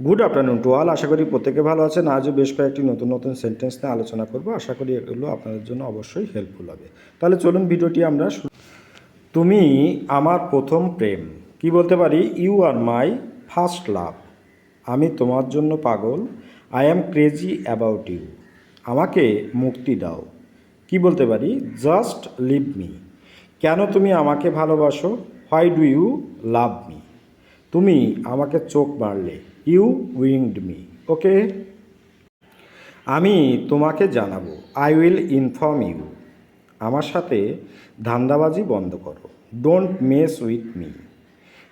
Good afternoon to all আশা করি প্রত্যেকে ভালো আছেন। আজও বেশ কয়েকটি নতুন নতুন সেন্টেন্স নিয়ে আলোচনা করব। আশা করি এগুলো আপনাদের জন্য অবশ্যই হেল্পফুল হবে। তাহলে চলুন ভিডিওটি আমরা তুমি আমার প্রথম প্রেম। কি বলতে পারি? You R my first love আমি তোমার জন্য পাগল। I am crazy about you আমাকে মুক্তি দাও। কি বলতে পারি? জাস্ট লিভ মি কেন তুমি আমাকে ভালোবাসো? Why do you love me তুমি আমাকে চোখ মারলে ইউ উইংড মি ওকে আমি তোমাকে জানাব আই উইল ইনফর্ম ইউ আমার সাথে ধান্দাবাজি বন্ধ করো ডোন্ট মেস উইথ মি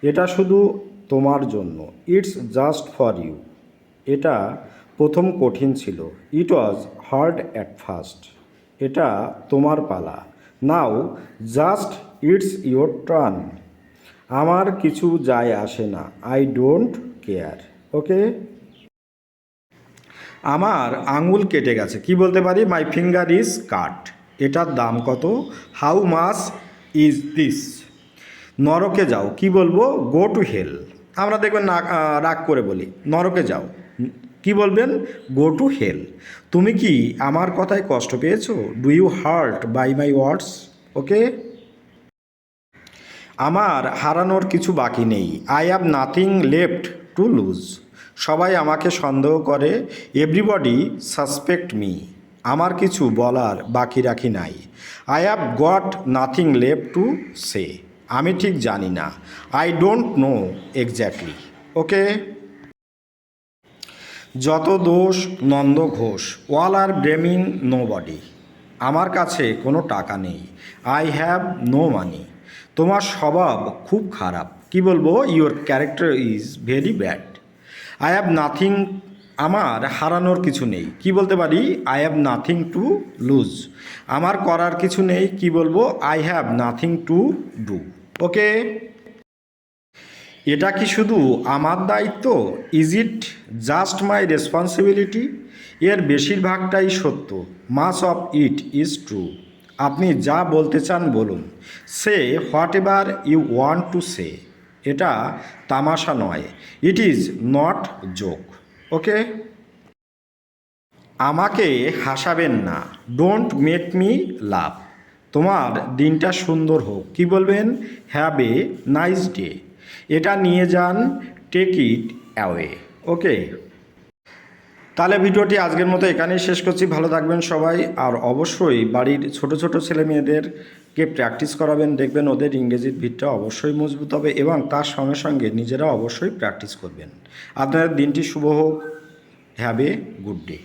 এটা শুধু তোমার জন্য ইটস জাস্ট ফর ইউ এটা প্রথম কঠিন ছিল it was hard at first এটা তোমার পালা now just it's your turn আমার কিছু যায় আসে না আই ডোন্ট কেয়ার ওকে? আমার আঙুল কেটে গেছে, কি বলতে পারি? মাই ফিঙ্গার ইজ কাট এটার দাম কত? হাউ মাস ইজ দিস নরকে যাও, কি বলব? গো টু হেল আমরা দেখবেন না রাগ করে বলি। নরকে যাও। কি বলবেন? গো টু হেল তুমি কি আমার কথায় কষ্ট পেয়েছ? Do you hurt by my words okay? আমার হারানোর কিছু বাকি নেই। I have nothing left to lose সবাই আমাকে সন্দেহ করে এভরিবডি সাসপেক্ট মি আমার কিছু বলার বাকি রাখি নাই। I have got nothing left to say আমি ঠিক জানি না। I don't know exactly okay যত দোষ, Nanda Ghosh, all are blaming nobody আমার কাছে কোনো টাকা নেই। আই হ্যাভ নো মানি তোমার স্বভাব খুব খারাপ। কি বলব? Your character is very bad I have nothing আমার হারানোর কিছু নেই। কি বলতে পারি? I have nothing to lose আমার করার কিছু নেই, কি বলব? I have nothing to do okay এটা কি শুধু আমার দায়িত্ব? Is it just my responsibility এর বেশিরভাগটাই সত্য। Most of it is true আপনি যা বলতে চান বলুন। Say whatever you want to say এটা তামাশা নয়। It is not joke okay আমাকে হাসাবেন না। ডোন্ট মেক মি লাভ তোমার দিনটা সুন্দর হোক। কি বলবেন? হ্যাভ এ নাইস ডে এটা নিয়ে যান টেক ইট অ্যাওয়ে ওকে তাহলে ভিডিওটি আজকের মতো এখানেই শেষ করছি। ভালো থাকবেন সবাই। আর অবশ্যই বাড়ির ছোট ছোট ছেলে মেয়েদেরকে প্র্যাকটিস করাবেন, দেখবেন ওদের ইংরেজির ভিতটা অবশ্যই মজবুত হবে এবং তার সঙ্গে সঙ্গে নিজেরা অবশ্যই প্র্যাকটিস করবেন। আপনাদের দিনটি শুভ হোক। Have a good day.